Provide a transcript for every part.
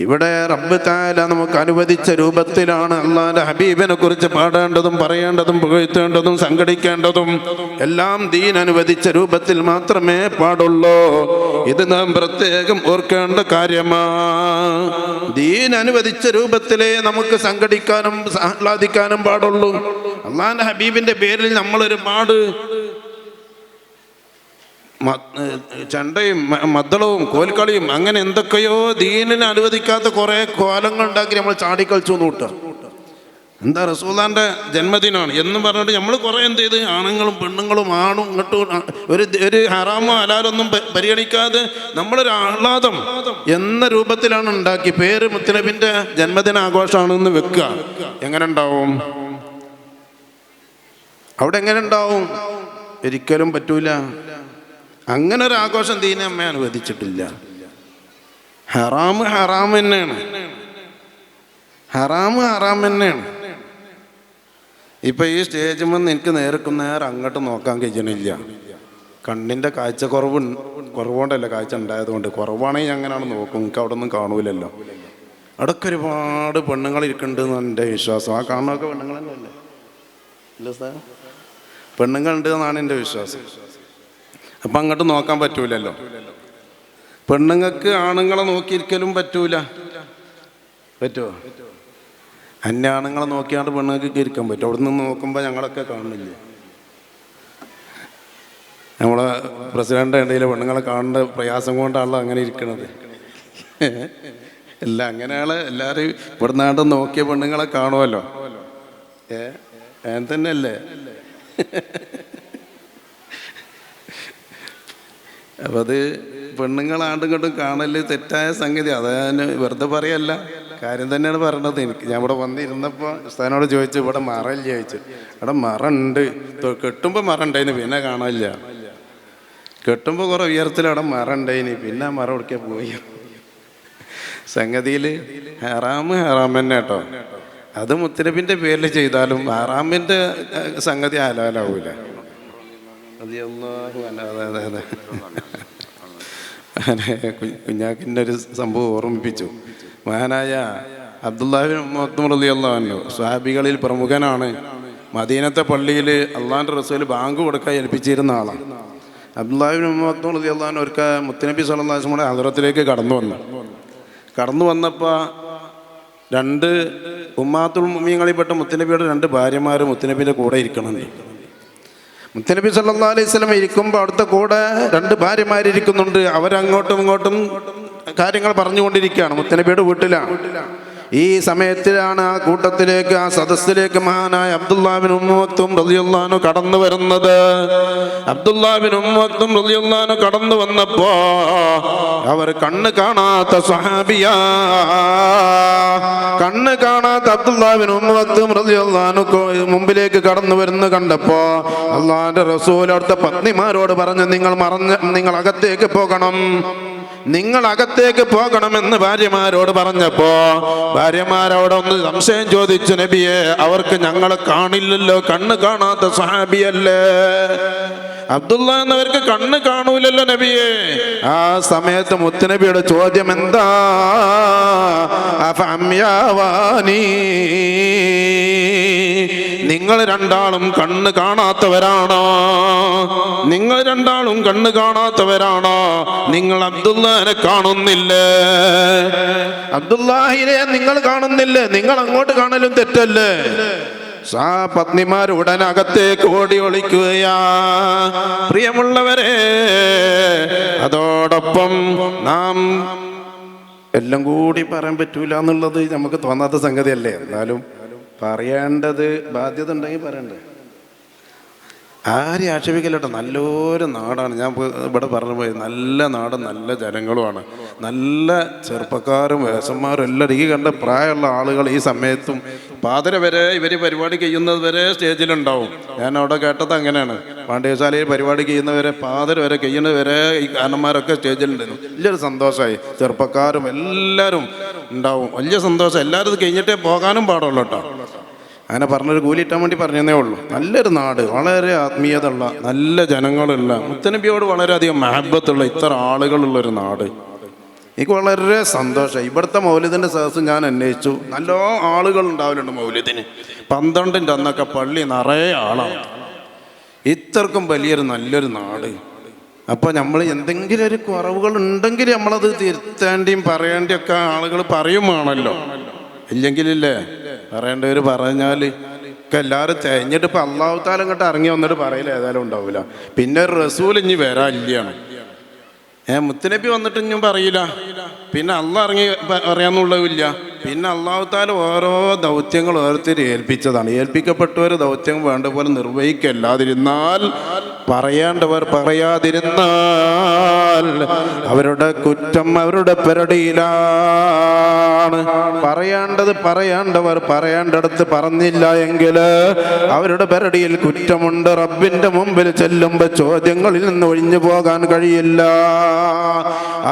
ഇവിടെ റബ്ബ് താല നമുക്ക് അനുവദിച്ച രൂപത്തിലാണ് അള്ളാന്റെ ഹബീബിനെ കുറിച്ച് പാടേണ്ടതും പറയേണ്ടതും പുകഴ്ത്തേണ്ടതും സംഘടിക്കേണ്ടതും. എല്ലാം ദീൻ അനുവദിച്ച രൂപത്തിൽ മാത്രമേ പാടുള്ളൂ. ഇത് നാം പ്രത്യേകം ഓർക്കേണ്ട കാര്യമാ. ദീൻ അനുവദിച്ച രൂപത്തിലേ നമുക്ക് സംഘടിക്കാനും ആഹ്ലാദിക്കാനും പാടുള്ളൂ. അള്ളാന്റെ ഹബീബിന്റെ പേരിൽ നമ്മളൊരുപാട് ചണ്ടയും മദ്ദളവും കോൽക്കളിയും അങ്ങനെ എന്തൊക്കെയോ ദീനിന് അനുവദിക്കാത്ത കുറേ കോലങ്ങൾ ഉണ്ടാക്കി നമ്മൾ ചാടിക്കളിച്ചു കൂട്ടുക. എന്താ റസൂദാന്റെ ജന്മദിനമാണ്. എന്നും പറഞ്ഞിട്ട് നമ്മൾ കുറേ എന്ത് ചെയ്ത്? ആണുങ്ങളും പെണ്ണുങ്ങളും ആണും ഇങ്ങോട്ടും ഒരു ഒരു ഹറാമോ അലാലൊന്നും പരിഗണിക്കാതെ നമ്മളൊരു ആഹ്ലാദം എന്ന രൂപത്തിലാണ് ഉണ്ടാക്കി പേര് മുത്തലബിന്റെ ജന്മദിന ആഘോഷമാണെന്ന് വെക്കുക. എങ്ങനെ ഉണ്ടാവും അവിടെ എങ്ങനെ ഉണ്ടാവും ഒരിക്കലും പറ്റൂല. അങ്ങനെ ഒരു ആഘോഷം ദീന അമ്മ അനുവദിച്ചിട്ടില്ല. ഹറാമ് ഹറാം തന്നെയാണ്. ഹറാമ് ഹറാം തന്നെയാണ്. ഇപ്പൊ ഈ സ്റ്റേജിൽ നിന്ന് എനിക്ക് നേരക്കും നേരെ അങ്ങോട്ട് നോക്കാൻ കഴിയണില്ല. കണ്ണിന്റെ കാഴ്ച കുറവ് കുറവുകൊണ്ടല്ല കാഴ്ച ഉണ്ടായതുകൊണ്ട്. കുറവാണെങ്കിൽ അങ്ങനെയാണ് നോക്കും. എനിക്ക് അവിടെ ഒന്നും കാണൂലല്ലോ. അവിടെയൊക്കെ ഒരുപാട് പെണ്ണുങ്ങൾ ഇരിക്കുന്നുണ്ട് എന്റെ വിശ്വാസം. ആ കാണുന്നൊക്കെ പെണ്ണുങ്ങൾ തന്നെയല്ലേ? ഇല്ല സാർ പെണ്ണുങ്ങളുണ്ട് എന്നാണ് എന്റെ വിശ്വാസം. അപ്പം അങ്ങോട്ട് നോക്കാൻ പറ്റൂലല്ലോ. പെണ്ണുങ്ങൾക്ക് ആണുങ്ങളെ നോക്കിയിരിക്കലും പറ്റൂല. പറ്റുമോ അന്യ ആണുങ്ങളെ നോക്കിയാണ്ട് പെണ്ണുങ്ങൾക്ക് ഇരിക്കാൻ പറ്റും. അവിടെ നിന്ന് നോക്കുമ്പോൾ ഞങ്ങളൊക്കെ കാണുന്നില്ല? നമ്മളെ പ്രസിഡന്റ് ഇടയിൽ പെണ്ണുങ്ങളെ കാണേണ്ട പ്രയാസം കൊണ്ടാണല്ലോ അങ്ങനെ ഇരിക്കണത്. അല്ല അങ്ങനെയാണ് എല്ലാവരും ഇവിടുന്നാണ്ട് നോക്കിയ പെണ്ണുങ്ങളെ കാണുമല്ലോ ഏ? തന്നെയല്ലേ അപ്പം അത് പെണ്ണുങ്ങൾ ഇങ്ങോട്ടും കാണൽ തെറ്റായ സംഗതി. അത് ഞാൻ വെറുതെ പറയല്ല. കാര്യം തന്നെയാണ് പറയണത് എനിക്ക്. ഞാൻ ഇവിടെ വന്നിരുന്നപ്പോൾ ഉസ്താനോട് ചോദിച്ചു ഇവിടെ മറയില്ല? ചോദിച്ചു. ഇവിടെ മറ ഉണ്ട് തൊ- കെട്ടുമ്പോൾ മറ ഉണ്ടായിന് പിന്നെ കാണാനില്ല. കെട്ടുമ്പോൾ കുറേ ഉയരത്തിൽ അവിടെ മറ ഉണ്ടായിന് പിന്നെ മറ ഉടക്കാൻ പോയി. സംഗതിയിൽ ഹറാമ് ഹറാം തന്നെ കേട്ടോ. അത് മുത്തരപ്പിന്റെ പേരിൽ ചെയ്താലും ഹറാമിന്റെ സംഗതി ഹലാലാവൂല റളിയല്ലാഹു അൻഹു. അതെ അതെ അതെ അങ്ങനെ കുഞ്ഞാക്കിന്റെ ഒരു സംഭവം ഓർമ്മിപ്പിച്ചു. മഹാനായ അബ്ദുല്ലാഹിബിൻ മൊത്തം റളിയല്ലാഹു സ്വാബികളിൽ പ്രമുഖനാണ്. മദീനത്തെ പള്ളിയിൽ അള്ളാഹിന്റെ റസൂൽ ബാങ്ക് കൊടുക്കാൻ ഏൽപ്പിച്ചിരുന്ന ആളാണ്. അബ്ദുല്ലാഹിബിൻ റളിയല്ലാഹു ഒരിക്കൽ മുത്തനബി സല്ലല്ലാഹു അലൈഹി വസല്ലം ഹദ്റത്തിലേക്ക് കടന്നു വന്നു. കടന്നു വന്നപ്പോൾ രണ്ട് ഉമ്മാത്തുൽ മുമിയങ്ങളിൽപ്പെട്ട മുത്തനബിയുടെ രണ്ട് ഭാര്യമാർ മുത്തനബിയുടെ കൂടെ ഇരിക്കണമെന്ന്. മുത്തനബി സല്ലാ അലൈഹി സ്വലം ഇരിക്കുമ്പോൾ അവിടുത്തെ കൂടെ രണ്ട് ഭാര്യമാരിയ്ക്കുന്നുണ്ട് അവരങ്ങോട്ടും ഇങ്ങോട്ടും കാര്യങ്ങൾ പറഞ്ഞുകൊണ്ടിരിക്കുകയാണ്. മുത്തനബിയുടെ വീട്ടിലാണ്. ഈ സമയത്തിലാണ് ആ കൂട്ടത്തിലേക്ക് ആ സദസ്സിലേക്ക് മഹാനായ അബ്ദുല്ലാബിൻ ഉമ്മത്തും റലിയുള്ളാനു കടന്നു വരുന്നത്. അബ്ദുല്ലാബിൻ ഉമ്മത്തും റലിയുള്ളാനു കടന്നു വന്നപ്പോ അവർ കണ്ണ് കാണാത്ത സഹാബിയ കണ്ണ് കാണാത്ത അബ്ദുല്ലാബിൻ ഉമ്മത്തും റലിയുള്ളാനു മുമ്പിലേക്ക് കടന്നു വരുന്ന കണ്ടപ്പോ അള്ളാന്റെ റസൂൽ അവിടുത്തെ പത്നിമാരോട് പറഞ്ഞു നിങ്ങൾ മറഞ്ഞ് നിങ്ങൾ അകത്തേക്ക് പോകണം. നിങ്ങൾ അകത്തേക്ക് പോകണമെന്ന് ഭാര്യമാരോട് പറഞ്ഞപ്പോ ഭാര്യമാരോട് ഒന്ന് സംശയം ചോദിച്ചു നബിയെ അവർക്ക് ഞങ്ങളെ കാണില്ലല്ലോ കണ്ണ് കാണാത്ത സഹാബിയല്ലേ? അബ്ദുള്ള എന്നവർക്ക് കണ്ണ് കാണൂലല്ലോ നബിയെ. ആ സമയത്ത് മുത്തുനബിയുടെ ചോദ്യം എന്താ. നിങ്ങൾ രണ്ടാളും കണ്ണ് കാണാത്തവരാണോ? നിങ്ങൾ രണ്ടാളും കണ്ണ് കാണാത്തവരാണോ? നിങ്ങൾ അബ്ദുല്ലാനെ കാണുന്നില്ലേ? അബ്ദുല്ലാഹിനെ നിങ്ങൾ കാണുന്നില്ലേ? നിങ്ങൾ അങ്ങോട്ട് കാണലും തെറ്റല്ലേ? സാ പത്നിമാർ ഉടനകത്തേക്ക് ഓടി ഒളിക്കുകയാ. പ്രിയമുള്ളവരെ അതോടൊപ്പം നാം എല്ലാം കൂടി പറയാൻ പറ്റൂല എന്നുള്ളത് നമുക്ക് തോന്നാത്ത സംഗതിയല്ലേ? എന്നാലും പറയേണ്ടത് ബാധ്യത ഉണ്ടെങ്കിൽ പറയണ്ടേ. ആരെയും ആക്ഷേപിക്കല്ലോ നല്ലൊരു നാടാണ്. ഞാൻ ഇവിടെ പറഞ്ഞു പോയി നല്ല നാടും നല്ല ജനങ്ങളുമാണ്. നല്ല ചെറുപ്പക്കാരും വേഷന്മാരും എല്ലാം ഈ കണ്ട പ്രായമുള്ള ആളുകൾ ഈ സമയത്തും പാതിര വരെ ഇവർ പരിപാടി ചെയ്യുന്നത് വരെ സ്റ്റേജിലുണ്ടാവും. ഞാൻ അവിടെ കേട്ടത് അങ്ങനെയാണ്. പാണ്ഡ്യശാലയിൽ പരിപാടി ചെയ്യുന്നവരെ പാതിര വരെ കഴിയുന്നത് വരെ ഈ കാരണന്മാരൊക്കെ സ്റ്റേജിലുണ്ടായിരുന്നു. വലിയൊരു സന്തോഷമായി. ചെറുപ്പക്കാരും എല്ലാവരും ഉണ്ടാവും. വലിയ സന്തോഷം. എല്ലാവരും ഇത് കഴിഞ്ഞിട്ടേ പോകാനും പാടുള്ളൂ കേട്ടോ. അങ്ങനെ പറഞ്ഞൊരു കൂലി ഇട്ടാൻ വേണ്ടി പറഞ്ഞതേ ഉള്ളൂ. നല്ലൊരു നാട് വളരെ ആത്മീയത ഉള്ള നല്ല ജനങ്ങളുള്ള മുത്തനബിയോട് വളരെയധികം മഹബത്തുള്ള ഇത്ര ആളുകളുള്ള ഒരു നാട്. എനിക്ക് വളരെ സന്തോഷം. ഇവിടുത്തെ മൗലിദിന്റെ സദസ്സ് ഞാൻ അന്വേഷിച്ചു. നല്ല ആളുകൾ ഉണ്ടാവലുണ്ട് മൗലിദിന്. പന്ത്രണ്ടിന്റെ അന്നൊക്കെ പള്ളി നിറയെ ആളാണ്. ഇത്രക്കും വലിയൊരു നല്ലൊരു നാട്. അപ്പോൾ നമ്മൾ എന്തെങ്കിലും ഒരു കുറവുകൾ ഉണ്ടെങ്കിൽ നമ്മളത് തിരുത്തേണ്ടിയും പറയേണ്ടിയും ഒക്കെ ആളുകൾ പറയുമാണല്ലോ. ഇല്ലെങ്കിലില്ലേ? പറയേണ്ടവർ പറഞ്ഞാൽ ഒക്കെ എല്ലാവരും തേഞ്ഞിട്ട് ഇപ്പം അള്ളാഹു താലം ഇങ്ങോട്ട് ഇറങ്ങി വന്നിട്ട് പറയില്ല ഏതായാലും ഉണ്ടാവില്ല പിന്നെ റസൂൽ ഇനി വരാനില്ലാണ്. ഏ മുത്തനബി വന്നിട്ട് ഇനിയും പറയില്ല പിന്നെ അള്ളാഹ് ഇറങ്ങി പറയാന്നുള്ളതില്ല പിന്നെ അള്ളാഹു ഓരോ ദൗത്യങ്ങൾ ഓരോരുത്തർ ഏൽപ്പിച്ചതാണ്. ഏൽപ്പിക്കപ്പെട്ടവർ ദൗത്യം വേണ്ട പോലെ നിർവഹിക്കല്ലാതിരുന്നാൽ പറയേണ്ടവർ പറയാതിരുന്നാൽ അവരുടെ കുറ്റം അവരുടെ പെരടിയിലാണ്. പറയേണ്ടത് പറയേണ്ടവർ പറയേണ്ടടുത്ത് പറഞ്ഞില്ല എങ്കിൽ അവരുടെ പെരടിയിൽ കുറ്റമുണ്ട്. റബ്ബിന്റെ മുമ്പിൽ ചെല്ലുമ്പോൾ ചോദ്യങ്ങളിൽ നിന്ന് ഒഴിഞ്ഞു പോകാൻ കഴിയില്ല.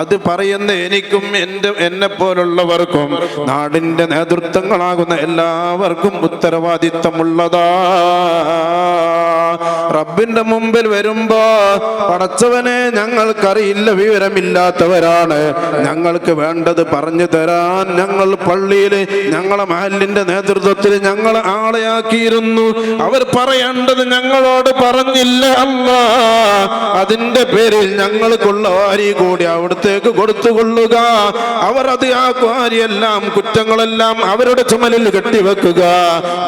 അത് പറയുന്ന എനിക്കും എന്റെ എന്നെ പോലുള്ളവർക്കും നാടിന്റെ നേതൃത്വങ്ങളാകുന്ന എല്ലാവർക്കും ഉത്തരവാദിത്തമുള്ളതാ. റബ്ബിന്റെ മുമ്പിൽ വരുമ്പോ പടച്ചവനെ ഞങ്ങൾക്കറിയില്ല വിവരമില്ലാത്തവരാണ്. ഞങ്ങൾക്ക് വേണ്ടത് പറഞ്ഞു തരാൻ ഞങ്ങൾ പള്ളിയിൽ ഞങ്ങളെ മഹലിന്റെ നേതൃത്വത്തിൽ ഞങ്ങൾ ആളെയാക്കിയിരുന്നു. അവർ പറയേണ്ടത് ഞങ്ങളോട് പറഞ്ഞില്ല അല്ല. അതിന്റെ പേരിൽ ഞങ്ങൾക്കുള്ള വാരി കൂടി അവിടത്തേക്ക് കൊടുത്തുകൊള്ളുക. അവർ അത് ആ വാരിയെല്ലാം കുറ്റങ്ങളെല്ലാം അവരുടെ ചുമലിൽ കെട്ടിവെക്കുക.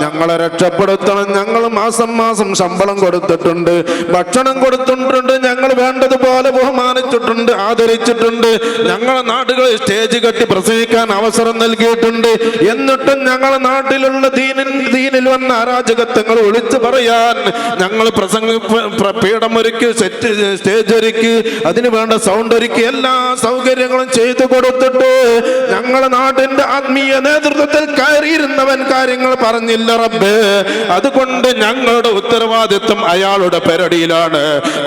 ഞങ്ങളെ രക്ഷപ്പെടുത്തണം. ഞങ്ങൾ മാസം മാസം ശമ്പളം കൊടുത്തിട്ടുണ്ട്. ഭക്ഷണം കൊടുത്തിട്ടുണ്ട്. ഞങ്ങൾ വേണ്ടതുപോലെ ബഹുമാനിച്ചിട്ടുണ്ട് ആദരിച്ചിട്ടുണ്ട്. ഞങ്ങളെ നാടുകളിൽ സ്റ്റേജ് കെട്ടി പ്രസംഗിക്കാൻ അവസരം നൽകിയിട്ടുണ്ട്. എന്നിട്ടും ഞങ്ങളെ നാട്ടിലുള്ള ദീനിൽ ദീനിൽ വന്ന അരാജകത്വങ്ങൾ ഒളിച്ചു പറയാൻ ഞങ്ങൾ പ്രസംഗ പീഠമൊരുക്കി സെറ്റ് സ്റ്റേജ് ഒരുക്കി അതിന് വേണ്ട സൗണ്ട് ഒരുക്കി എല്ലാ സൗകര്യങ്ങളും ചെയ്തു കൊടുത്തിട്ട് ഞങ്ങളെ നാടിന്റെ ആത്മീയ നേതൃത്വത്തിൽ കയറിയിരുന്നവൻ കാര്യങ്ങൾ പറഞ്ഞില്ല റബ്ബ്. അതുകൊണ്ട് ഞങ്ങളുടെ ഉത്തരവാദിത്വം അയാളുടെ പെരടിയിലാണ്.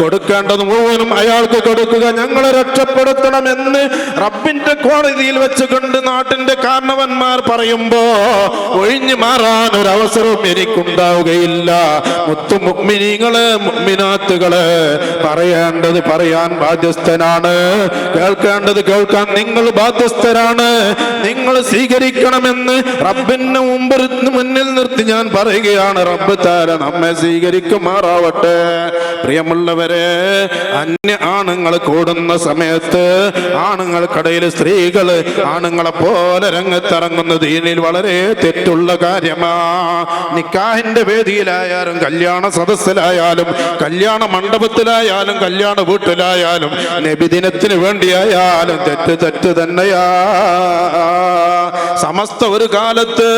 കൊടുക്കേണ്ടത് മുഴുവനും അയാൾക്ക് കൊടുക്കുക. ഞങ്ങളെ രക്ഷപ്പെടുത്തണമെന്ന് റബ്ബിന്റെ കോടതിയിൽ വെച്ചുകൊണ്ട് നാട്ടിന്റെ കാരണവന്മാർ പറയുമ്പോ ഒഴിഞ്ഞു മാറാൻ ഒരു അവസരവും എനിക്കുണ്ടാവുകയില്ല. മുത്തു മുഗ്മിനീങ്ങൾ മുഗ്മിനാത്തുകൾ പറയേണ്ടത് പറയാൻ ബാധ്യസ്ഥനാണ്. കേൾക്കേണ്ടത് കേൾക്കാൻ നിങ്ങൾ ബാധ്യസ്ഥരാണ്. നിങ്ങൾ സ്വീകരിക്കണമെന്ന് റബ്ബിന്റെ മുമ്പിൽ മുന്നിൽ നിർത്തി ഞാൻ പറയുകയാണ്. റബ്ബ് താര നമ്മെ സ്വീകരിക്കുമാറാവട്ടെ. പ്രിയമുള്ളവരെ അന്യ ആണുങ്ങൾ കൂടുന്ന സമയത്ത് ആണുങ്ങൾക്കിടയിൽ സ്ത്രീകൾ ആണുങ്ങളെ പോലെ രംഗത്തിറങ്ങുന്ന ദീനിൽ വളരെ തെറ്റുള്ള കാര്യമാ. നിക്കാഹിന്റെ വേദിയിലായാലും കല്യാണ സദസ്സിലായാലും കല്യാണ മണ്ഡപത്തിലായാലും കല്യാണ വീട്ടിലായാലും നബിദിനത്തിന് വേണ്ടിയായാലും തെറ്റ് തെറ്റ് തന്നെയാ. സമസ്ത ഒരു കാലത്ത്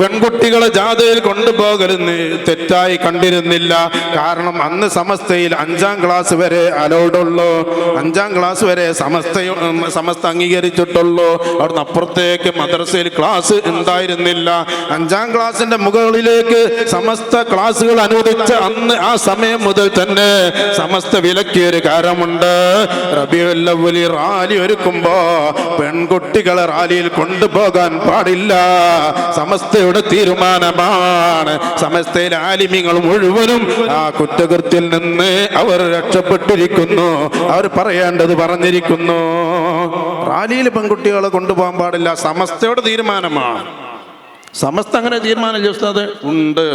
പെൺകുട്ടികളെ ജാഥയിൽ കൊണ്ടുപോകരുന്ന് തെറ്റായി കണ്ടിരുന്നില്ല. കാരണം അന്ന് സമസ്തയിൽ അഞ്ചാം ക്ലാസ് വരെ അലൗഡുള്ളൂ അഞ്ചാം ക്ലാസ് വരെ സമസ്ത സമസ്ത അംഗീകരിച്ചിട്ടുള്ളൂ. അവിടുന്ന് അപ്പുറത്തേക്ക് മദ്രസയിൽ ക്ലാസ് ഉണ്ടായിരുന്നില്ല. അഞ്ചാം ക്ലാസിന്റെ മുകളിലേക്ക് സമസ്ത ക്ലാസ്സുകൾ അനുവദിച്ച അന്ന് ആ സമയം മുതൽ തന്നെ സമസ്ത വിലക്കിയ ഒരു റബിയുല്ലി റാലി ഒരുക്കുമ്പോ പെൺകുട്ടികളെ റാലിയിൽ കൊണ്ടുപോകാൻ പാടില്ല. സമസ്തയുടെ തീരുമാനമാണ്. സമസ്തയിലെ ആലിമ്യങ്ങൾ മുഴുവനും ആ കുറ്റകൃത്തിൽ നിന്ന് അവർ രക്ഷപ്പെട്ടിരിക്കുന്നു. അവർ പറയേണ്ടത് പറഞ്ഞിരിക്കുന്നു. റാലിയിൽ പെൺകുട്ടികളെ കൊണ്ടുപോകാൻ പാടില്ല. സമസ്തയുടെ തീരുമാനമാണ്. സമസ്ത അങ്ങനെ തീരുമാനം ഉസ്താദ്. ഉണ്ട്.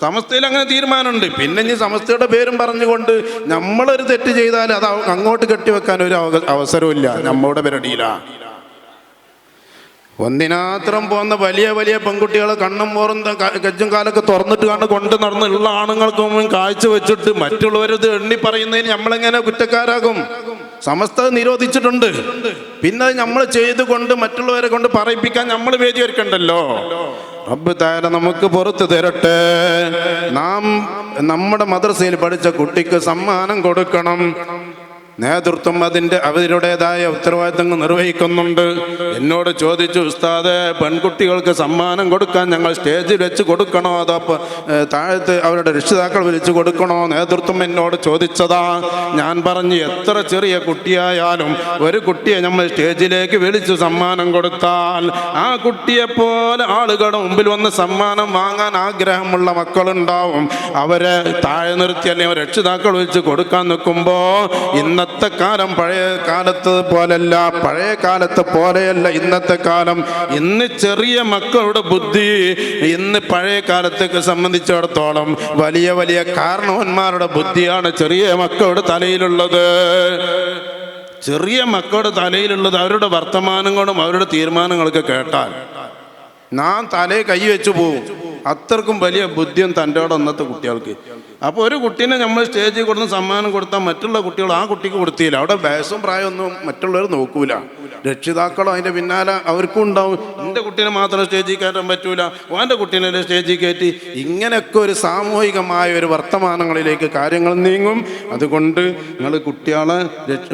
സമസ്തയിൽ അങ്ങനെ തീരുമാനമുണ്ട്. പിന്നെ ഇനി സമസ്തയുടെ പേരും പറഞ്ഞുകൊണ്ട് നമ്മളൊരു തെറ്റ് ചെയ്താൽ അത് അങ്ങോട്ട് കെട്ടിവെക്കാൻ ഒരു അവസരവും ഇല്ല നമ്മളുടെ പരിപാടിയിലാണ്. ഒന്നിനാത്രം പോകുന്ന വലിയ വലിയ പെൺകുട്ടികൾ കണ്ണും മോറും കജ്ജും കാലൊക്കെ തുറന്നിട്ട് കണ്ട് കൊണ്ട് നടന്നുള്ള ആണുങ്ങൾക്ക് മുമ്പ് കാഴ്ച വെച്ചിട്ട് മറ്റുള്ളവരത് എണ്ണി പറയുന്നതിന് നമ്മളെങ്ങനെ കുറ്റക്കാരാകും? സമസ്ത നിരോധിച്ചിട്ടുണ്ട്. പിന്നെ നമ്മൾ ചെയ്തുകൊണ്ട് മറ്റുള്ളവരെ കൊണ്ട് പറയിപ്പിക്കാൻ നമ്മൾ വേദി ഒരുക്കണ്ടല്ലോ? റബ്ബ് താര നമുക്ക് പുറത്തു തരട്ടെ. നാം നമ്മുടെ മദ്രസയിൽ പഠിച്ച കുട്ടിക്ക് സമ്മാനം കൊടുക്കണം. നേതൃത്വം അതിന്റെ അവരുടേതായ ഉത്തരവാദിത്തങ്ങൾ നിർവഹിക്കുന്നുണ്ട്. എന്നോട് ചോദിച്ചു ഉസ്താദ് പെൺകുട്ടികൾക്ക് സമ്മാനം കൊടുക്കാൻ ഞങ്ങൾ സ്റ്റേജിൽ വെച്ച് കൊടുക്കണോ? അതോ താഴത്ത് അവരുടെ രക്ഷിതാക്കൾ വിളിച്ചു കൊടുക്കണോ? നേതൃത്വം എന്നോട് ചോദിച്ചതാ. ഞാൻ പറഞ്ഞു എത്ര ചെറിയ കുട്ടിയായാലും ഒരു കുട്ടിയെ നമ്മൾ സ്റ്റേജിലേക്ക് വിളിച്ചു സമ്മാനം കൊടുത്താൽ ആ കുട്ടിയെ പോലെ ആളുകളുടെ മുമ്പിൽ വന്ന് സമ്മാനം വാങ്ങാൻ ആഗ്രഹമുള്ള മക്കളുണ്ടാവും. അവരെ താഴെ നിർത്തി അല്ലെങ്കിൽ രക്ഷിതാക്കൾ വിളിച്ച് കൊടുക്കാൻ നിൽക്കുമ്പോൾ ഇന്നത്തെ ഇന്നത്തെ കാലം പഴയ കാലത്ത് പോലല്ല പഴയ കാലത്ത് പോലെയല്ല ഇന്നത്തെ കാലം. ഇന്ന് ചെറിയ മക്കളുടെ ബുദ്ധി ഇന്ന് പഴയ കാലത്തേക്ക് സംബന്ധിച്ചിടത്തോളം വലിയ വലിയ കാരണവന്മാരുടെ ബുദ്ധിയാണ് ചെറിയ മക്കളുടെ തലയിലുള്ളത്. ചെറിയ മക്കളുടെ തലയിലുള്ളത് അവരുടെ വർത്തമാനങ്ങളും അവരുടെ തീരുമാനങ്ങളൊക്കെ കേട്ടാൽ നാം തലയെ കൈവച്ചു പോകും അത്രക്കും വലിയ ബുദ്ധിയും തന്റെ അന്നത്തെ കുട്ടികൾക്ക്. അപ്പോൾ ഒരു കുട്ടീനെ നമ്മൾ സ്റ്റേജിൽ കൊടുത്ത് സമ്മാനം കൊടുത്താൽ മറ്റുള്ള കുട്ടികൾ ആ കുട്ടിക്ക് കൊടുത്തില്ല. അവിടെ വയസ്സും പ്രായമൊന്നും മറ്റുള്ളവർ നോക്കൂല. രക്ഷിതാക്കളോ അതിന്റെ പിന്നാലെ അവർക്കും ഉണ്ടാവും. എന്റെ കുട്ടീനെ മാത്രം സ്റ്റേജിൽ കയറ്റാൻ പറ്റൂല. ഓന്റെ കുട്ടീനെ സ്റ്റേജിൽ കയറ്റി? ഇങ്ങനെയൊക്കെ ഒരു സാമൂഹികമായ ഒരു വർത്തമാനങ്ങളിലേക്ക് കാര്യങ്ങൾ നീങ്ങും. അതുകൊണ്ട് നിങ്ങൾ കുട്ടികളെ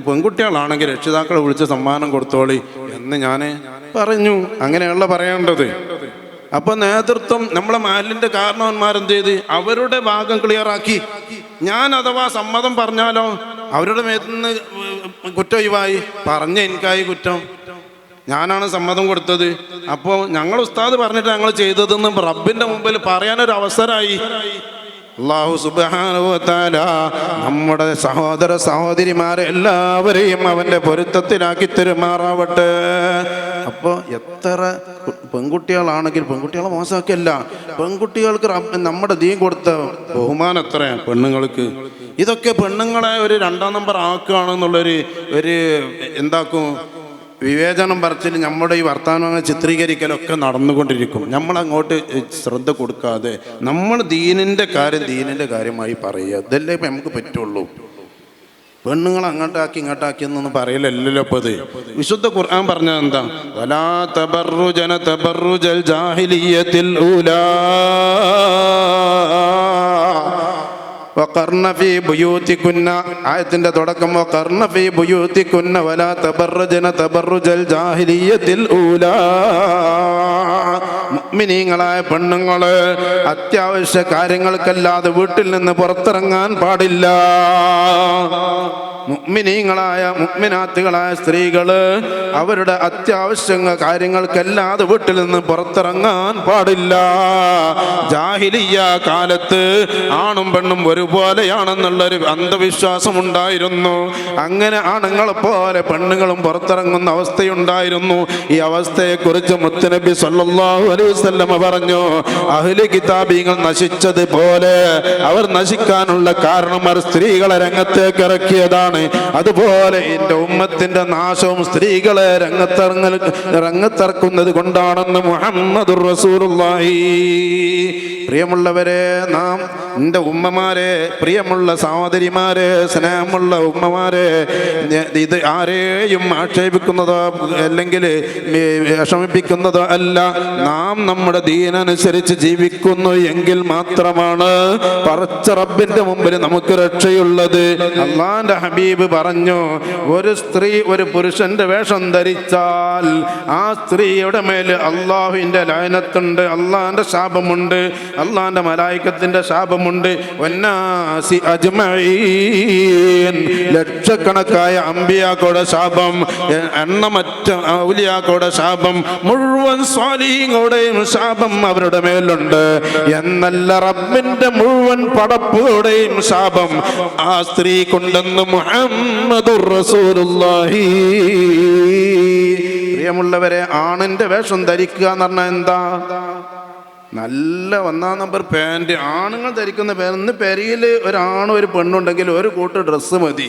പെൺകുട്ടികളാണെങ്കിൽ രക്ഷിതാക്കളെ വിളിച്ച് സമ്മാനം കൊടുത്തോളി എന്ന് ഞാൻ പറഞ്ഞു. അങ്ങനെയുള്ള പറയേണ്ടത്. അപ്പൊ നേതൃത്വം നമ്മളെ മാലിന്റെ കാരണവന്മാരെന്ത് ചെയ്ത്? അവരുടെ ഭാഗം ക്ലിയറാക്കി ഞാൻ അഥവാ സമ്മതം പറഞ്ഞാലോ അവരുടെ മേത്തുനിന്ന് കുറ്റം ഒഴിവായി. പറഞ്ഞ എനിക്കായി കുറ്റം. ഞാനാണ് സമ്മതം കൊടുത്തത്. അപ്പോൾ ഞങ്ങൾ ഉസ്താദ് പറഞ്ഞിട്ട് ഞങ്ങൾ ചെയ്തതെന്ന് റബ്ബിന്റെ മുമ്പിൽ പറയാനൊരു അവസരമായി അള്ളാഹു സുബാനുവത്താല നമ്മുടെ സഹോദര സഹോദരിമാരെ എല്ലാവരെയും അവന്റെ പൊരുത്തത്തിലാക്കി തെരുമാറാവട്ടെ. അപ്പോൾ എത്ര പെൺകുട്ടികളാണെങ്കിൽ പെൺകുട്ടികളെ മോശമാക്കിയല്ല. പെൺകുട്ടികൾക്ക് നമ്മുടെ ദീൻ കൊടുത്ത ബഹുമാനം എത്രയാണ് പെണ്ണുങ്ങൾക്ക്? ഇതൊക്കെ പെണ്ണുങ്ങളെ ഒരു രണ്ടാം നമ്പർ ആക്കുകയാണെന്നുള്ളൊരു ഒരു എന്താക്കും വിവേചനം പറച്ചിൽ നമ്മുടെ ഈ വർത്തമാനങ്ങൾ ചിത്രീകരിക്കലൊക്കെ നടന്നുകൊണ്ടിരിക്കും. നമ്മൾ അങ്ങോട്ട് ശ്രദ്ധ കൊടുക്കാതെ നമ്മൾ ദീനിന്റെ കാര്യം ദീനിന്റെ കാര്യമായി പറയുക. ഇതല്ലേ ഇപ്പം നമുക്ക് പറ്റുള്ളൂ. പെണ്ണുങ്ങൾ അങ്ങോട്ടാക്കി ഇങ്ങോട്ടാക്കി എന്നൊന്നും പറയലല്ലോ അപ്പോൾ വിശുദ്ധ ഖുർആൻ പറഞ്ഞത് എന്താ? വലാ തബറുജന തബറുജൽ ജാഹിലിയത്തിൽ ഊലാ വക്കർണഫി തുടക്കം വക്കർണഫി ജാഹിലിയത്തിൽ പെണ്ണുങ്ങൾ അത്യാവശ്യ കാര്യങ്ങൾക്കല്ലാതെ വീട്ടിൽ നിന്ന് പുറത്തിറങ്ങാൻ പാടില്ല. മുഅ്മിനീങ്ങളായ മുഗ്മിനാത്തുകളായ സ്ത്രീകൾ അവരുടെ അത്യാവശ്യ കാര്യങ്ങൾക്കല്ലാതെ വീട്ടിൽ നിന്ന് പുറത്തിറങ്ങാൻ പാടില്ല. ജാഹിലിയ കാലത്ത് ആണും പെണ്ണും ഒരുപോലെയാണെന്നുള്ളൊരു അന്ധവിശ്വാസം ഉണ്ടായിരുന്നു. അങ്ങനെ ആണുങ്ങളെ പോലെ പെണ്ണുങ്ങളും പുറത്തിറങ്ങുന്ന അവസ്ഥയുണ്ടായിരുന്നു. ഈ അവസ്ഥയെക്കുറിച്ച് മുത്തനബി സല്ലാഹു അലൈഹി വസല്ലമ പറഞ്ഞു അഹ്ലി കിതാബീങ്ങൾ നശിച്ചതുപോലെ അവർ നശിക്കാനുള്ള കാരണം അവർ സ്ത്രീകളെ രംഗത്തേക്ക് ഇറക്കിയതാണ്. അതുപോലെ എന്റെ ഉമ്മത്തിന്റെ നാശവും സ്ത്രീകളെ രംഗത്തിറങ്ങൽ രംഗത്തിറക്കുന്നത് കൊണ്ടാണെന്ന് മുഹമ്മദ് റസൂലുള്ളാഹി. പ്രിയമുള്ളവരെ നാം എന്റെ ഉമ്മമാരെ പ്രിയമുള്ള സഹോദരിമാരെ സ്നേഹമുള്ള ഉമ്മമാരെ ഇത് ആരെയും ആക്ഷേപിക്കുന്നതോ അല്ലെങ്കിൽ വിഷമിപ്പിക്കുന്നതോ അല്ല. നാം നമ്മുടെ ദീനനുസരിച്ച് ജീവിക്കുന്നു എങ്കിൽ മാത്രമാണ് പറച്ച റബ്ബിന്റെ മുമ്പിൽ നമുക്ക് രക്ഷയുള്ളത്. അള്ളാന്റെ ഹബീബ് പറഞ്ഞു ഒരു സ്ത്രീ ഒരു പുരുഷന്റെ വേഷം ധരിച്ചാൽ ആ സ്ത്രീയുടെ മേൽ അള്ളാഹുവിന്റെ ലയനത്തുണ്ട് അള്ളാഹിന്റെ ശാപമുണ്ട് അള്ളാഹിന്റെ മലായിക്കത്തിന്റെ ശാപമുണ്ട്. വന്നാസി അജ്മഈൻ. ലക്ഷക്കണക്കായ അമ്പിയാക്കോടെ ശാപം എണ്ണമറ്റ ഔലിയാക്കോടെ ശാപം മുഴുവൻ സ്വാലീങ്ങളുടെയും ശാപം അവരുടെ മേലുണ്ട്. എന്നല്ല റബ്ബിന്റെ മുഴുവൻ പടപ്പുകളുടെയും ശാപം ആ സ്ത്രീ കൊണ്ടെന്ന് മുഹമ്മദുർ റസൂലുള്ളാഹി. പ്രിയമുള്ളവരെ ആണിന്റെ വേഷം ധരിക്കുക എന്ന് പറഞ്ഞാൽ എന്താ? നല്ല ഒന്നാം നമ്പർ പാന്റ് ആണുങ്ങൾ ധരിക്കുന്ന പാന്റ് ഇന്ന് പെരിയിൽ ഒരാണും ഒരു പെണ്ണുണ്ടെങ്കിൽ ഒരു കൂട്ട് ഡ്രസ്സ് മതി.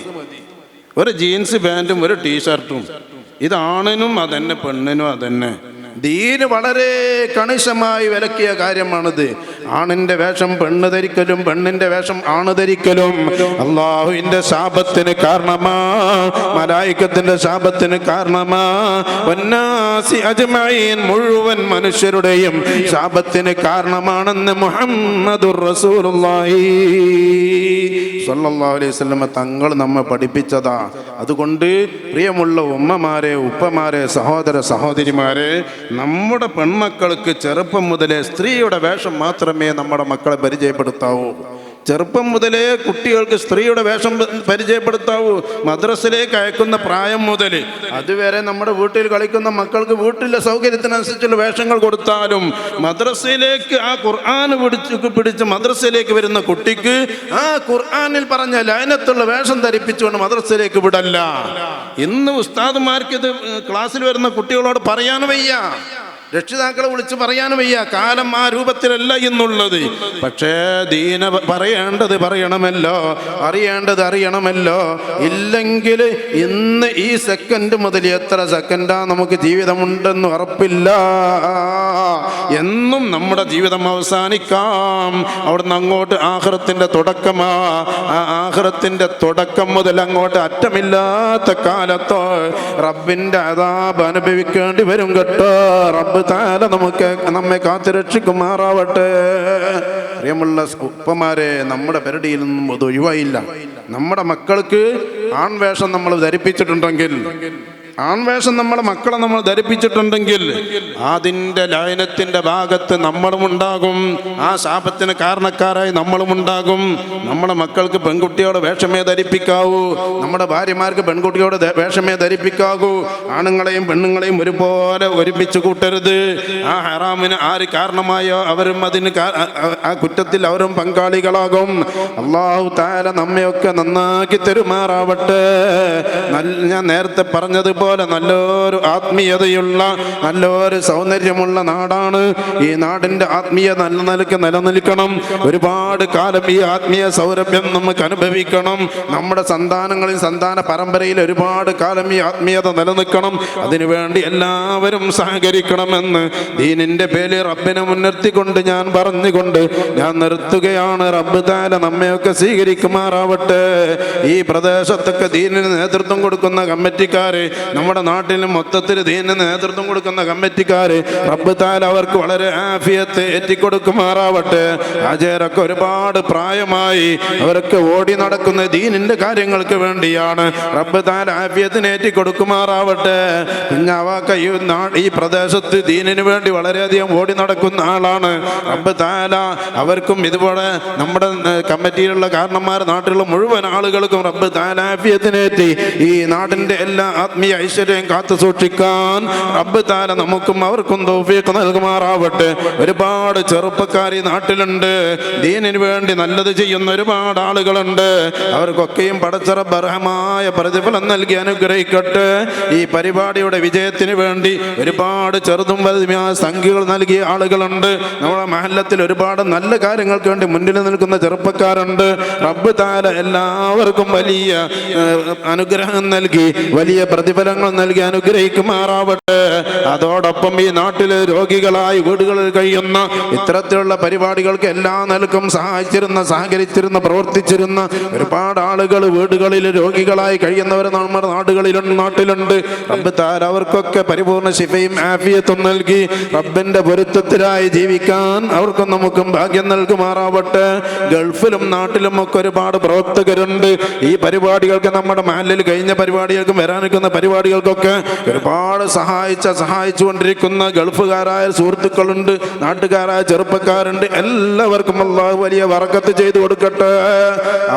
ഒരു ജീൻസ് പാന്റും ഒരു ടീഷർട്ടും ഇത് ആണിനും അതന്നെ പെണ്ണിനും അതന്നെ. ദീന് വളരെ കണിശമായി വിലക്കിയ കാര്യമാണിത്. ആണിന്റെ വേഷം പെണ്ണ് ധരിക്കലും പെണ്ണിന്റെ വേഷം ആണ് ധരിക്കലും. അള്ളാഹുവിന്റെ ശാപത്തിന് കാരണമാ മലായിക്കത്തിന്റെ ശാപത്തിന് കാരണമാ. വന്നാസി മുഴുവൻ മനുഷ്യരുടെയും ശാപത്തിന് കാരണമാണെന്ന് മുഹമ്മദുർ റസൂലുള്ളാഹി അലൈഹി തങ്ങൾ നമ്മെ പഠിപ്പിച്ചതാ. അതുകൊണ്ട് പ്രിയമുള്ള ഉമ്മമാരെ ഉപ്പമാരെ സഹോദര സഹോദരിമാരെ നമ്മുടെ പെൺമക്കൾക്ക് ചെറുപ്പം മുതലേ സ്ത്രീയുടെ വേഷം മാത്രമേ നമ്മുടെ മക്കളെ പരിചയപ്പെടുത്താവൂ. ചെറുപ്പം മുതലേ കുട്ടികൾക്ക് സ്ത്രീയുടെ വേഷം പരിചയപ്പെടുത്താവൂ. മദ്രസയിലേക്ക് അയക്കുന്ന പ്രായം മുതൽ. അതുവരെ നമ്മുടെ വീട്ടിൽ കളിക്കുന്ന മക്കൾക്ക് വീട്ടിലെ സൗകര്യത്തിനനുസരിച്ചുള്ള വേഷങ്ങൾ കൊടുത്താലും മദ്രസയിലേക്ക് ആ ഖുർആൻ പിടിച്ച് പിടിച്ച് മദ്രസയിലേക്ക് വരുന്ന കുട്ടിക്ക് ആ ഖുർആനിൽ പറഞ്ഞ ലയനത്തുള്ള വേഷം ധരിപ്പിച്ചുകൊണ്ട് മദ്രസയിലേക്ക് വിടല്ല. ഇന്ന് ഉസ്താദുമാർക്ക് ഇത് ക്ലാസ്സിൽ വരുന്ന കുട്ടികളോട് പറയാൻ വയ്യ. രക്ഷിതാക്കളെ വിളിച്ച് പറയാനും വയ്യ. കാലം ആ രൂപത്തിലല്ല എന്നുള്ളത്. പക്ഷേ ദീന പറയേണ്ടത് പറയണമല്ലോ. അറിയേണ്ടത് അറിയണമല്ലോ. ഇല്ലെങ്കിൽ ഇന്ന് ഈ സെക്കൻഡ് മുതൽ എത്ര സെക്കൻഡാ നമുക്ക് ജീവിതമുണ്ടെന്ന് ഉറപ്പില്ല. എന്നും നമ്മുടെ ജീവിതം അവസാനിക്കാം. അവിടുന്ന് അങ്ങോട്ട് ആഹ്റത്തിന്റെ തുടക്കമാ. ആ ആഹ്റത്തിന്റെ തുടക്കം മുതൽ അങ്ങോട്ട് അറ്റമില്ലാത്ത കാലത്തോ റബ്ബിന്റെ അതാപ് അനുഭവിക്കേണ്ടി വരും കേട്ടോ. റബ്ബ് താല നമുക്ക് നമ്മെ കാത്തു രക്ഷിക്കുമാറാവട്ടെ. പ്രിയമുള്ള ഉപ്പമാരെ നമ്മുടെ പെരടിയിൽ നിന്നും അത് ഒഴിവായില്ല. നമ്മുടെ മക്കൾക്ക് ആൺവേഷം നമ്മൾ ധരിപ്പിച്ചിട്ടുണ്ടെങ്കിൽ ആൺവേഷം നമ്മുടെ മക്കളെ നമ്മൾ ധരിപ്പിച്ചിട്ടുണ്ടെങ്കിൽ അതിന്റെ ലയനത്തിന്റെ ഭാഗത്ത് നമ്മളും ഉണ്ടാകും. ആ ശാപത്തിന് കാരണക്കാരായി നമ്മളും ഉണ്ടാകും. നമ്മുടെ മക്കൾക്ക് പെൺകുട്ടിയോട് വേഷമേ ധരിപ്പിക്കാവൂ. നമ്മുടെ ഭാര്യമാർക്ക് പെൺകുട്ടിയോട് വേഷമേ ധരിപ്പിക്കാകൂ ആണുങ്ങളെയും പെണ്ണുങ്ങളെയും ഒരുപോലെ ഒരുമിച്ച് കൂട്ടരുത്. ആ ഹറാമിന് ആര് കാരണമായോ അവരും അതിന് ആ- കുറ്റത്തിൽ അവരും പങ്കാളികളാകും. അള്ളാഹു താര നമ്മയൊക്കെ നന്നാക്കി തരുമാറാവട്ടെ. ഞാൻ നേരത്തെ പറഞ്ഞതുപോലെ നല്ലൊരു ആത്മീയതയുള്ള നല്ലൊരു സൗന്ദര്യമുള്ള നാടാണ്. ഈ നാടിന്റെ ആത്മീയ നല്ല നിലയ്ക്ക് നിലനിൽക്കണം. ഒരുപാട് കാലം ഈ ആത്മീയ സൗരഭ്യം നമുക്ക് അനുഭവിക്കണം. നമ്മുടെ സന്താനങ്ങളിൽ സന്താന പരമ്പരയിൽ ഒരുപാട് കാലം ഈ ആത്മീയത നിലനിൽക്കണം. അതിനുവേണ്ടി എല്ലാവരും സഹകരിക്കണമെന്ന് ദീനിന്റെ പേര് റബ്ബിനെ മുൻനിർത്തിക്കൊണ്ട് ഞാൻ പറഞ്ഞുകൊണ്ട് ഞാൻ നിർത്തുകയാണ്. റബ്ബ് താല നമ്മയൊക്കെ സ്വീകരിക്കുമാറാവട്ടെ. ഈ പ്രദേശത്തൊക്കെ ദീനിന് നേതൃത്വം കൊടുക്കുന്ന കമ്മിറ്റിക്കാര് നമ്മുടെ നാട്ടിൽ മൊത്തത്തിൽ ദീനിന് നേതൃത്വം കൊടുക്കുന്ന കമ്മിറ്റിക്കാര് റബ്ബ് അവർക്ക് വളരെ ആഫിയത്ത് എത്തിക്കൊടുക്കുമാറാവട്ടെ ആചാരൊക്കെ ഒരുപാട് പ്രായമായി അവരൊക്കെ ഓടി നടക്കുന്ന ദീനിന്റെ കാര്യങ്ങൾക്ക് വേണ്ടിയാണ് റബ്ബ് ആഫിയത്തിന് ഏറ്റിക്കൊടുക്കുമാറാവട്ടെ. കുഞ്ഞാവാക്ക ഈ ഈ പ്രദേശത്ത് ദീനിന് വേണ്ടി വളരെയധികം ഓടി നടക്കുന്ന ആളാണ് റബ്ബ് അവർക്കും ഇതുപോലെ നമ്മുടെ കമ്മിറ്റിയിലുള്ള കാരണന്മാർ നാട്ടിലുള്ള മുഴുവൻ ആളുകൾക്കും റബ്ബ് താലാഫിയത്തിനേറ്റി ഈ നാടിന്റെ എല്ലാ ആത്മീയ ഐശ്വര്യം കാത്തു സൂക്ഷിക്കാൻ റബ്ബ് താര നമുക്കും അവർക്കും തൗഫീഖ് നൽകുമാറാവട്ടെ. ഒരുപാട് ചെറുപ്പക്കാർ ഈ നാട്ടിലുണ്ട്. ദീനിന് വേണ്ടി നല്ലത് ചെയ്യുന്ന ഒരുപാട് ആളുകളുണ്ട്. അവർക്കൊക്കെയും പടച്ചറബർഹമായ പ്രതിഫലം നൽകി അനുഗ്രഹിക്കട്ടെ. ഈ പരിപാടിയുടെ വിജയത്തിന് വേണ്ടി ഒരുപാട് ചെറുതും വലുതുമായ സംഖ്യകൾ നൽകിയ ആളുകളുണ്ട്. നമ്മുടെ മഹല്ലത്തിൽ ഒരുപാട് നല്ല കാര്യങ്ങൾക്ക് വേണ്ടി മുന്നിൽ നിൽക്കുന്ന ചെറുപ്പക്കാരുണ്ട്. റബ്ബ് താര എല്ലാവർക്കും വലിയ അനുഗ്രഹം നൽകി വലിയ പ്രതിഫലങ്ങൾ നൽകി അനുഗ്രഹിക്കുമാറാവട്ടെ. അതോടൊപ്പം ഈ നാട്ടിലെ രോഗികളായി വീടുകളിൽ കഴിയുന്ന ഇത്തരത്തിലുള്ള പരിപാടികൾക്ക് എല്ലാ നിലക്കും സഹായിച്ചിരുന്ന സഹകരിച്ചിരുന്ന പ്രവർത്തിച്ചിരുന്ന ഒരുപാട് ആളുകൾ വീടുകളിൽ രോഗികളായി കഴിയുന്നവർ നമ്മുടെ നാടുകളിലുണ്ട് നാട്ടിലുണ്ട്. റബ്ബ് അവർക്കൊക്കെ പരിപൂർണ ശിഫയും ആഫിയത്തും നൽകി റബ്ബിന്റെ പൊരുത്തത്തിലായി ജീവിക്കാൻ അവർക്കും നമുക്കും ഭാഗ്യം നൽകുമാറാവട്ടെ. ഗൾഫിലും നാട്ടിലും ഒക്കെ ഒരുപാട് പ്രവർത്തകരുണ്ട്. ഈ പരിപാടികൾക്ക് നമ്മുടെ മഹലിൽ കഴിഞ്ഞ പരിപാടികൾക്കും വരാനിരിക്കുന്ന പരിപാടികൾക്കൊക്കെ ഒരുപാട് സഹായിച്ച സഹായിച്ചുകൊണ്ടിരിക്കുന്ന ഗൾഫുകാരായ സുഹൃത്തുക്കളുണ്ട് നാട്ടുകാരായ ചെറുപ്പക്കാരുണ്ട്. എല്ലാവർക്കും അള്ളാഹു വലിയ വറക്കത്ത് ചെയ്തു കൊടുക്കട്ടെ.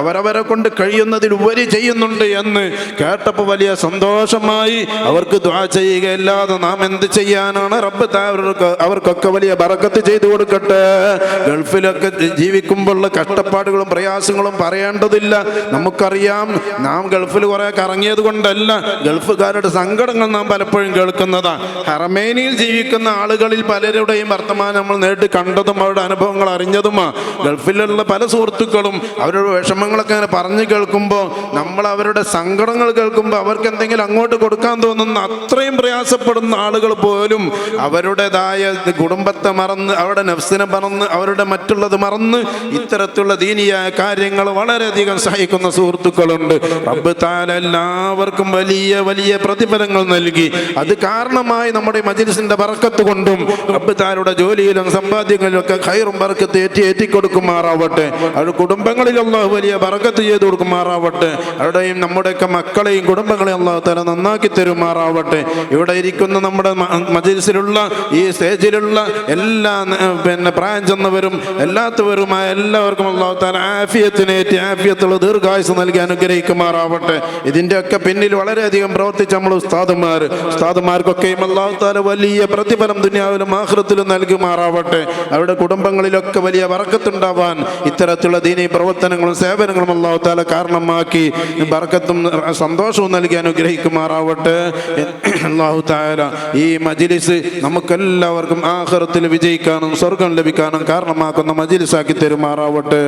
അവരവരെ കൊണ്ട് കഴിയുന്നതിൽ ഉപരി ചെയ്യുന്നുണ്ട് എന്ന് കേട്ടപ്പോൾ വലിയ സന്തോഷമായി. അവർക്ക് ദ്വാ ചെയ്യുകയല്ലാതെ നാം എന്ത് ചെയ്യാനാണ്? റബ്ബ് താവർക്ക് അവർക്കൊക്കെ വലിയ ബറക്കത്ത് ചെയ്തു കൊടുക്കട്ടെ. ഗൾഫിലൊക്കെ ജീവിക്കുമ്പോഴുള്ള കഷ്ടപ്പാടുകളും പ്രയാസങ്ങളും പറയേണ്ടതില്ല. നമുക്കറിയാം നാം ഗൾഫിൽ കുറെ കറങ്ങിയത് കൊണ്ടല്ല ഗൾഫുകാരുടെ സങ്കടങ്ങൾ നാം പലപ്പോഴും കേൾക്കുന്നതാണ്. ഹറമേനിയിൽ ജീവിക്കുന്ന ആളുകളിൽ പലരുടെയും വർത്തമാനം നമ്മൾ നേരിട്ട് കണ്ടതും അവരുടെ അനുഭവങ്ങൾ അറിഞ്ഞതുമാണ് ഗൾഫിലുള്ള പല സുഹൃത്തുക്കളും അവരുടെ വിഷമങ്ങളൊക്കെ അങ്ങനെ പറഞ്ഞു കേൾക്കുമ്പോൾ നമ്മൾ അവരുടെ സങ്കടങ്ങൾ കേൾക്കുമ്പോൾ അവർക്ക് എന്തെങ്കിലും അങ്ങോട്ട് കൊടുക്കാൻ തോന്നുന്ന അത്രയും പ്രയാസപ്പെടുന്ന ആളുകൾ പോലും അവരുടേതായ കുടുംബത്തെ മറന്ന് അവരുടെ നഫ്സിനെ മറന്ന് അവരുടെ മറ്റുള്ളത് മറന്ന് ഇത്തരത്തിലുള്ള ദീനിയായ കാര്യങ്ങൾ വളരെയധികം സഹായിക്കുന്ന സുഹൃത്തുക്കളുണ്ട്. റബ്ബ് താല എല്ലാവർക്കും വലിയ വലിയ പ്രതിഫലങ്ങൾ നൽകി. അത് കാരണമായി നമ്മുടെ മജിലിസിന്റെ വറക്കത്ത് കൊണ്ടും റബ്ബ് താരുടെ ജോലിയിലും സമ്പാദ്യങ്ങളിലും ഒക്കെ ഖൈറും വറക്കത്ത് ഏറ്റി ഏറ്റി കൊടുക്കുമാറാവട്ടെ അവരുടെ കുടുംബങ്ങളിൽ അള്ളാഹു വലിയ വറക്കത്ത് ചെയ്ത് കൊടുക്കുമാറാവട്ടെ. അവരുടെയും നമ്മുടെയൊക്കെ മക്കളെയും കുടുംബങ്ങളെയും അള്ളാഹു തല നന്നാക്കി തരുമാറാവട്ടെ. ഇവിടെ ഇരിക്കുന്ന നമ്മുടെ മജിൽസിലുള്ള ഈ സ്റ്റേജിലുള്ള എല്ലാ പിന്നെ പ്രായം ചെന്നവരും എല്ലാത്തവരുമായ എല്ലാവർക്കും അള്ളാഹു താല ആഫിയത്തുള്ള ദീർഘായുസ് നൽകി അനുഗ്രഹിക്കുമാറാവട്ടെ. ഇതിന്റെയൊക്കെ പിന്നിൽ വളരെയധികം പ്രവർത്തിച്ച നമ്മൾ ഉസ്താദുമാർ. ഉസ്താദുമാർക്കൊക്കെയും അള്ളാഹുത്താല വലിയ പ്രതിഫലം ദുനിയാവിലും ആഹൃത്തിലും നൽകുമാറാവട്ടെ. അവരുടെ കുടുംബങ്ങളിലൊക്കെ വലിയ വറക്കത്തുണ്ടാവാൻ ഇത്തരത്തിലുള്ള ദീനീ പ്രവർത്തനങ്ങളും സേവനങ്ങളും അള്ളാഹുത്താല കാരണമാക്കി വറക്കത്തും സന്തോഷവും നൽകി അനുഗ്രഹിക്കുമാറാവട്ടെ. അള്ളാഹുത്താല ഈ മജിലിസ് നമുക്കെല്ലാവർക്കും ആഹൃത്തിൽ വിജയിക്കാനും സ്വർഗം ലഭിക്കാനും കാരണമാക്കുന്ന മജിലിസാക്കി തരുമാറാവട്ടെ.